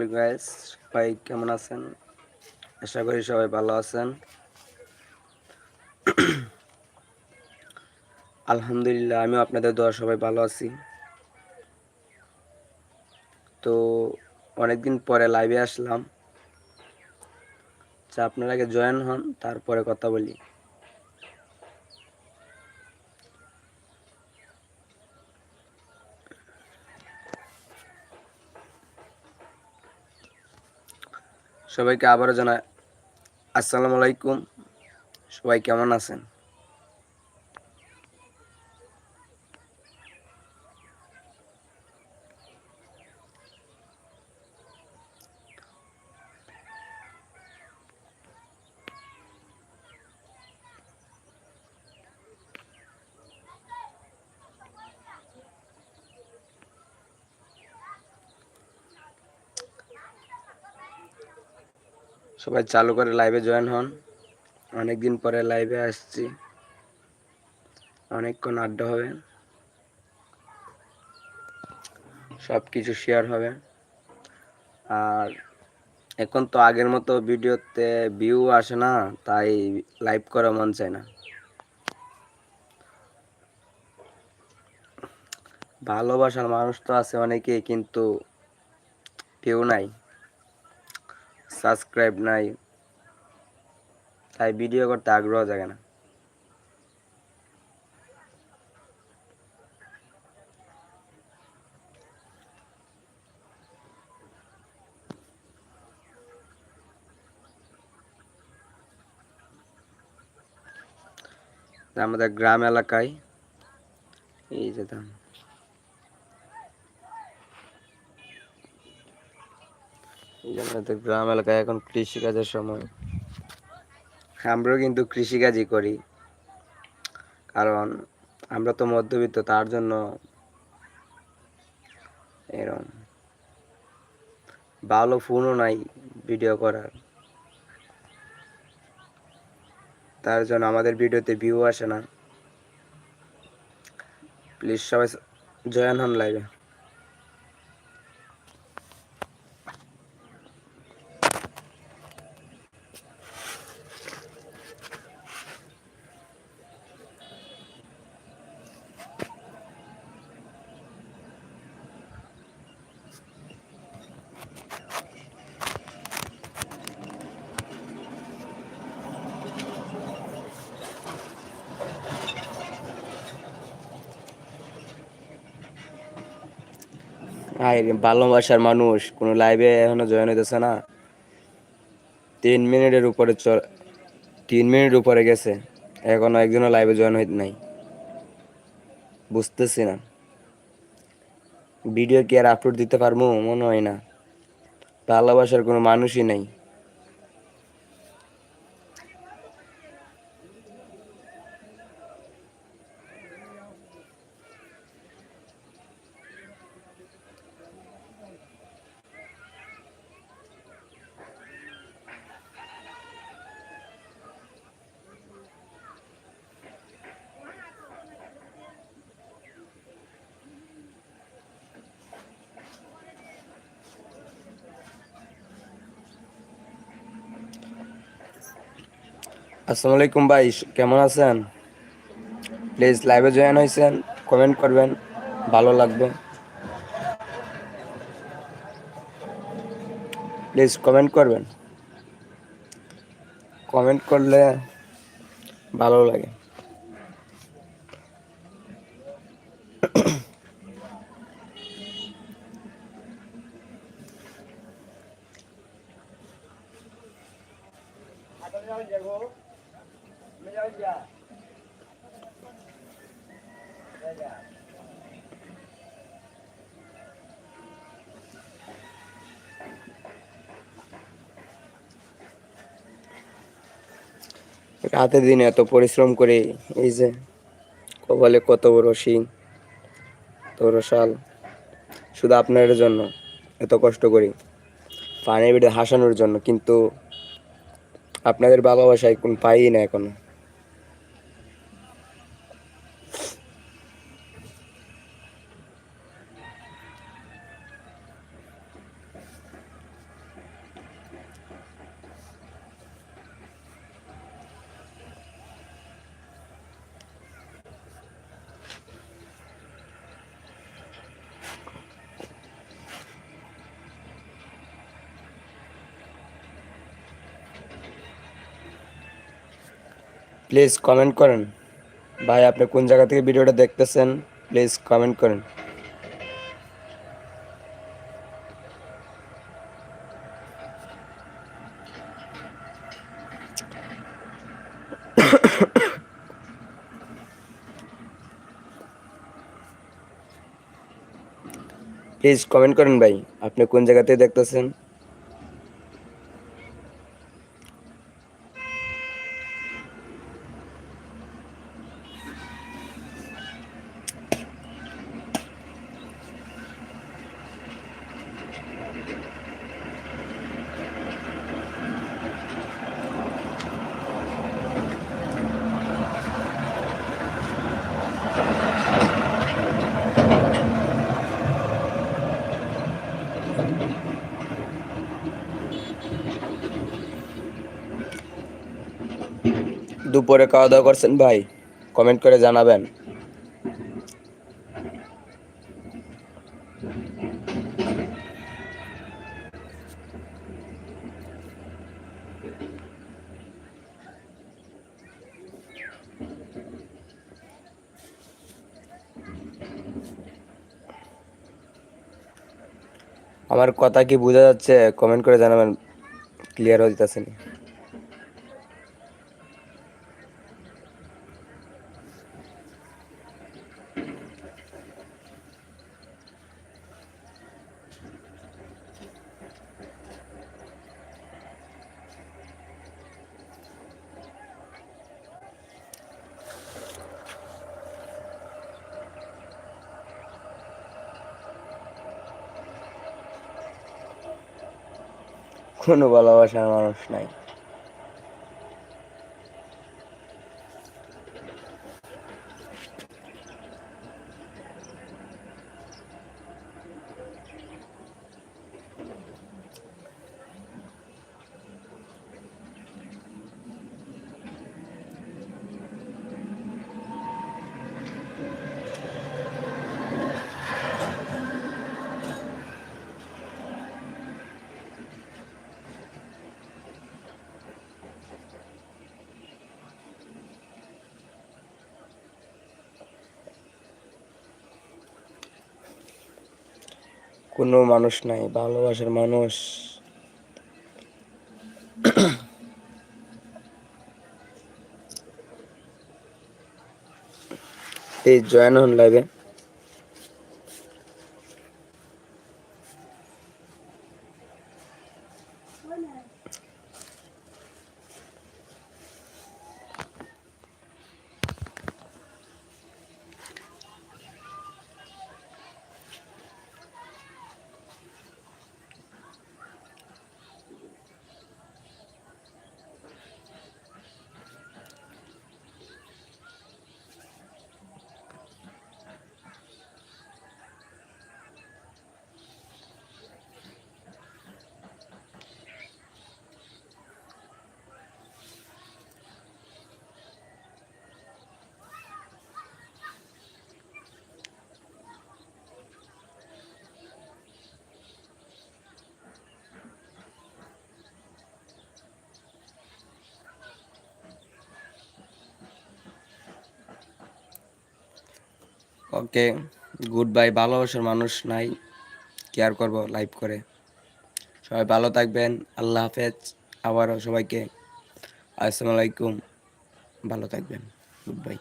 আলাইকুম গাইস সবাই কেমন আছেন? আশা করি সবাই ভালো আছেন। আলহামদুলিল্লাহ, আমিও আপনাদের দোয়া সবাই ভালো আছি। তো অনেকদিন পরে লাইভে আসলাম। আচ্ছা আপনারা আগে জয়েন হন, তারপরে কথা বলি। সবাইকে আবারও জানাই আসসালামু আলাইকুম। সবাই কেমন আছেন? সবাই চালু করে লাইভে জয়েন হন। অনেক দিন পরে লাইভে আসছি। অনেকক্ষণ আড্ডা হবে। সব কিছু শেয়ার হবে। আর এখন তো আগের মতো ভিডিওতে ভিউ আসে না, তাই লাইভ করা মন চায় না। ভালোবাসার মানুষ তো আছে অনেকেই, কিন্তু কেউ নাই। সাবস্ক্রাইব নাই। তাই ভিডিও করতে আগ্রহ জাগে না। আমাদের গ্রাম এলাকায় এই যে আমাদের গ্রাম এলাকায় এখন কৃষিকাজের সময়। আমরাও কিন্তু কৃষিকাজই করি। কারণ আমরা তো মধ্যবিত্ত, তার জন্য এরকম ভালো ফোনও নাই ভিডিও করার। তার জন্য আমাদের ভিডিওতে ভিউ আসে না। প্লিজ সবাই জয়েন হন লাইভে ভালোবাসার মানুষ, কোনো লাইভে এখনও জয়েন হইতেছে না। তিন মিনিটের উপরে চল, তিন মিনিট উপরে গেছে। এখনও একজনও লাইভে জয়েন হইতে নাই। বুঝতেছি না। ভিডিও কি আর আপলোড দিতে পারব? মনে হয় না। ভালোবাসার কোনো মানুষই নাই। আসসালামু আলাইকুম ভাই কেমন আছেন? প্লিজ লাইভে জয়েন হয়েছেন কমেন্ট করবেন, ভালো লাগবে। প্লিজ কমেন্ট করবেন। কমেন্ট করলে ভালো লাগে। রাতে দিনে এত পরিশ্রম করে, এই যে কবলে কত বড় শিং তোর শাল। শুধু আপনার জন্য এত কষ্ট করি, পানির বেড়ে হাসানোর জন্য, কিন্তু আপনাদের ভালোবাসায় কোন পাই না এখনও। প্লিজ কমেন্ট করেন। ভাই, আপনি কোন জায়গা থেকে ভিডিওটা দেখতেছেন? প্লিজ কমেন্ট করেন। প্লিজ কমেন্ট করেন ভাই, আপনি কোন জায়গা থেকে দেখতেছেন? দুপুরে খাওয়া দাওয়া করছেন ভাই? কমেন্ট করে জানাবেন। আমার কথা কি বোঝা যাচ্ছে? কমেন্ট করে জানাবেন। ক্লিয়ার হয়ে যেতেছে কোনো ভালোবাসার মানুষ নাই। কোনো মানুষ নাই ভালোবাসার মানুষ। এই জয়েন হন লাইভে ওকে গুড বাই ভালোবাসার মানুষ নাই কেয়ার করব লাইভ করে। সবাই ভালো থাকবেন, আল্লাহ হাফেজ, আবারও সবাইকে, আসসালামু আলাইকুম, ভালো থাকবেন গুড বাই